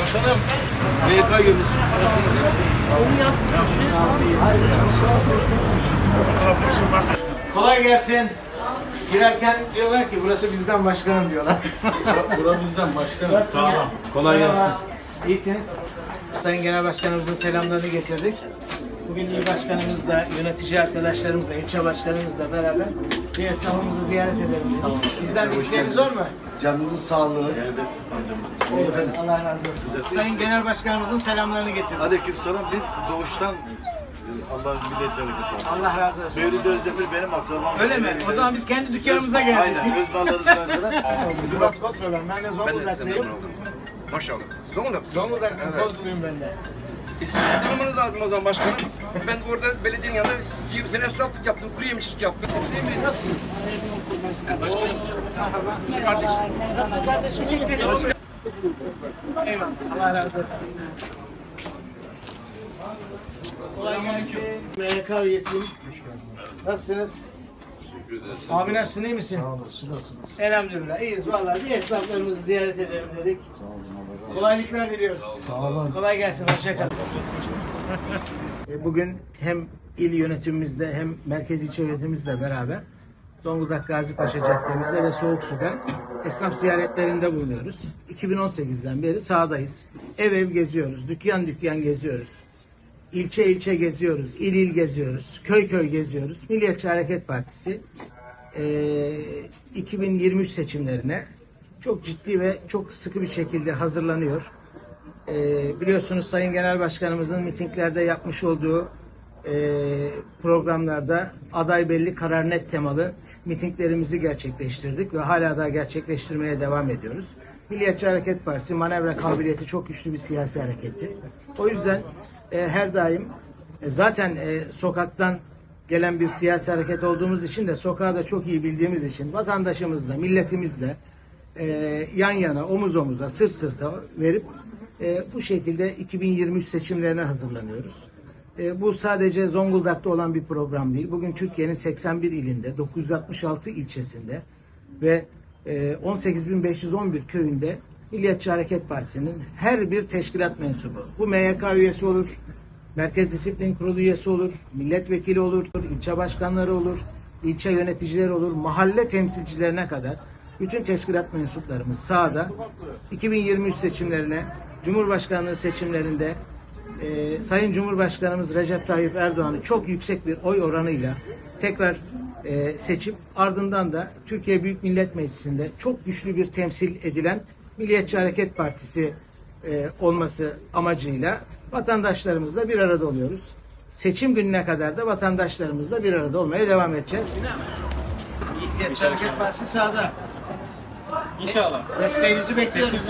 Hasan'ım, MYK yönetici. Nasılsınız, iyi misiniz? Kolay gelsin. Girerken diyorlar ki burası bizden başkanım diyorlar. Bura bizden başkanım. Nasılsınız? Kolay Merhaba. gelsin. İyisiniz. Sayın Genel Başkanımızın selamlarını getirdik. Bugün il başkanımızla, yönetici arkadaşlarımızla, ilçe başkanımızla beraber bir esnafımızı ziyaret edelim. dedik. Bizden bir isteğiniz var mı? Canınızın sağlığı. Evet, Allah razı olsun. Sayın Genel Başkanımızın selamlarını getirdik. Aleykümselam. Biz doğuştan Allah milliyetçi hareket. Allah razı olsun. Mevlid Özdemir benim akrabam. Öyle mi? O zaman biz kendi dükkanımıza geldik. Aynen. Özbalları söylediler. Bak bakıyorlar. Ben de de oldum. Maşallah. Zonguldak. Zonguldak'ın Evet. Kozluyum ben de. E, Sizin tanımanız lazım o zaman başkanım. Ben orada belediyenin yanında 20 sene esnaflık yaptım, kuru yemişlik yaptım. Nasılsın? Başkanım. Biz kardeş. Nasılsın kardeşim? Teşekkür ederim. Eyvallah. Allah razı olsun. Kolay gelsin. MYK üyesiyim. Nasılsınız? Abi nasılsın, iyi misin? Elhamdülillah, iyiyiz vallahi. Bir esnaflarımızı ziyaret edelim dedik. Kolaylıklar diliyoruz. Sağ olun. Kolay gelsin, hoşça kalın. E, Bugün hem il yönetimimizle hem merkez ilçe yönetimimizle beraber Zonguldak Gazi Paşa Caddemizde ve Soğuk Su'da esnaf ziyaretlerinde bulunuyoruz. 2018'den beri sahadayız. Ev ev geziyoruz, dükkan dükkan geziyoruz. İlçe ilçe geziyoruz, il il geziyoruz, köy köy geziyoruz. Milliyetçi Hareket Partisi eee, 2023 seçimlerine çok ciddi ve çok sıkı bir şekilde hazırlanıyor. Ee, biliyorsunuz Sayın Genel Başkanımızın mitinglerde yapmış olduğu e, programlarda aday belli karar net temalı mitinglerimizi gerçekleştirdik ve hala da gerçekleştirmeye devam ediyoruz. Milliyetçi Hareket Partisi manevra kabiliyeti çok güçlü bir siyasi harekettir. O yüzden e, her daim e, zaten e, sokaktan gelen bir siyasi hareket olduğumuz için de sokağı da çok iyi bildiğimiz için vatandaşımızla, milletimizle e, yan yana, omuz omuza, sırt sırta verip e, bu şekilde 2023 seçimlerine hazırlanıyoruz. E, bu sadece Zonguldak'ta olan bir program değil. Bugün Türkiye'nin 81 ilinde, 966 ilçesinde ve 18.511 köyünde Milliyetçi Hareket Partisi'nin her bir teşkilat mensubu. Bu MYK üyesi olur, Merkez Disiplin Kurulu üyesi olur, milletvekili olur, ilçe başkanları olur, ilçe yöneticileri olur, mahalle temsilcilerine kadar bütün teşkilat mensuplarımız sahada 2023 seçimlerine, Cumhurbaşkanlığı seçimlerinde e, Sayın Cumhurbaşkanımız Recep Tayyip Erdoğan'ı çok yüksek bir oy oranıyla tekrar e, seçip ardından da Türkiye Büyük Millet Meclisi'nde çok güçlü bir temsil edilen Milliyetçi Hareket Partisi e, olması amacıyla vatandaşlarımızla bir arada oluyoruz. Seçim gününe kadar da vatandaşlarımızla bir arada olmaya devam edeceğiz. Milliyetçi Hareket Partisi sahada. İnşallah. Desteğinizi bekliyoruz.